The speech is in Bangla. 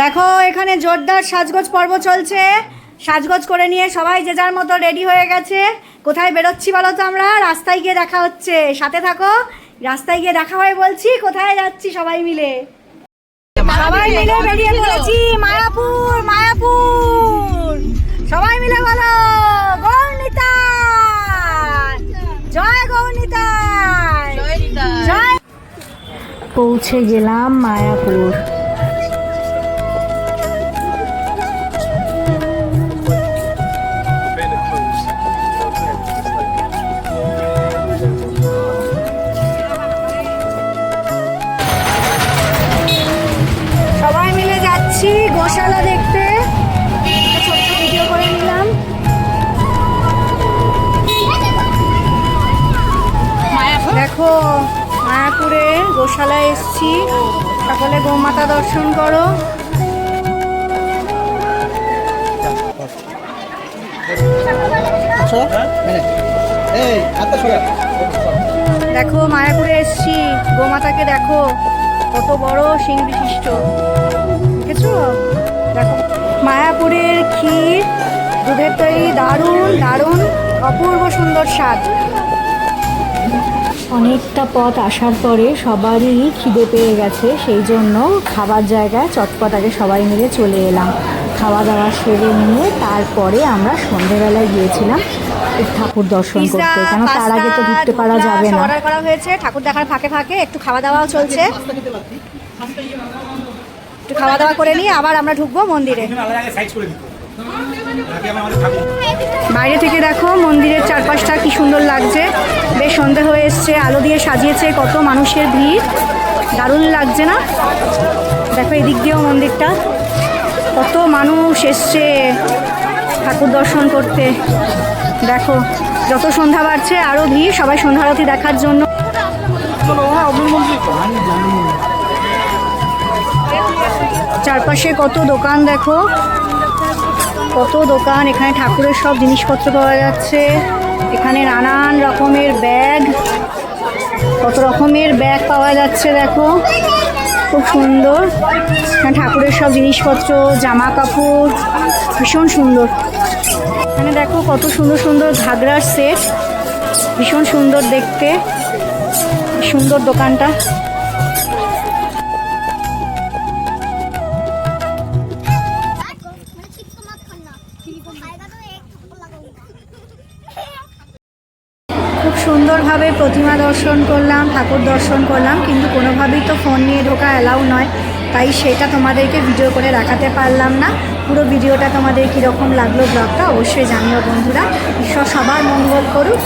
দেখো এখানে জোরদার সাজগোজ পর্ব চলছে। সাজগোজ করে নিয়ে সবাই যে যার মতো রেডি হয়ে গেছে। কোথায় বেরোচ্ছি বলো তো আমরা? রাস্তায় গিয়ে দেখা হচ্ছে। সাথে থাকো। রাস্তায় গিয়ে দেখা হয় বলছি কোথায় যাচ্ছি সবাই মিলে। সবাই মিলে বেরিয়ে পড়েছি মায়াপুর মায়াপুর। সবাই মিলে বলো জয় জয়। পৌঁছে গেলাম মায়াপুর। গোশালা দেখতে। একটা ছোট্ট ভিডিও করে নিলাম দেখো মায়াপুরে গোশালায় এসছি। সকলে গোমাতা দর্শন করো। সরা দেখো মায়াপুরে এসছি। গোমাতাকে দেখো, কত বড় সিং বিশিষ্ট দেখেছ? দেখো, মায়াপুরের ক্ষীর, দুধের তৈরি দারুণ দারুণ, অপূর্ব সুন্দর স্বাদ। অনেকটা পথ আসার পরে সবারই খিদে পেয়ে গেছে, সেই জন্য খাবার জায়গায় চটপট আগে সবাই মিলে চলে এলাম। খাওয়া দাওয়া সেরে নিয়ে তারপরে আমরা সন্ধেবেলায় গিয়েছিলাম। ঠাকুর দর্শন করতে কেন তার আগে তো ঢুকতে পারা যাবে না। অর্ডার করা হয়েছে ঠাকুর দেখার ফাঁকে ফাঁকে একটু খাওয়া দাওয়াও চলছে। একটু খাওয়া দাওয়া করে নিয়ে আবার আমরা ঢুকবো মন্দিরে। বাইরে থেকে দেখো মন্দিরের চারপাশটা কি সুন্দর লাগছে। বেশ সন্ধে হয়ে এসছে আলো দিয়ে সাজিয়েছে কত মানুষের ভিড়। দারুণ লাগছে না? দেখো এদিক দিয়েও মন্দিরটা। কত মানুষ এসছে ঠাকুর দর্শন করতে। দেখো, যত সন্ধ্যা বাড়ছে আরও ভিড়, সবাই সন্ধ্যা আরতি দেখার জন্য। চারপাশে কত দোকান দেখো। কত দোকান, এখানে ঠাকুরের সব জিনিসপত্র পাওয়া যাচ্ছে। এখানে নানান রকমের ব্যাগ, কত রকমের ব্যাগ পাওয়া যাচ্ছে, দেখো। খুব সুন্দর। ঠাকুরের সব জিনিসপত্র জামা কাপড় ভীষণ সুন্দর। এখানে দেখো কত সুন্দর সুন্দর ঘাগরার সেট ভীষণ সুন্দর দেখতে। সুন্দর দোকানটা। সুন্দরভাবে প্রতিমা দর্শন করলাম, ঠাকুর দর্শন করলাম, কিন্তু কোনোভাবেই তো ফোন নিয়ে ঢোকা অ্যালাউ নয়। তাই সেটা তোমাদেরকে ভিডিও করে দেখাতে পারলাম না। পুরো ভিডিওটা তোমাদের কীরকম লাগল ব্লগটা অবশ্যই জানিও বন্ধুরা। ঈশ্বর সবার মঙ্গল করুক।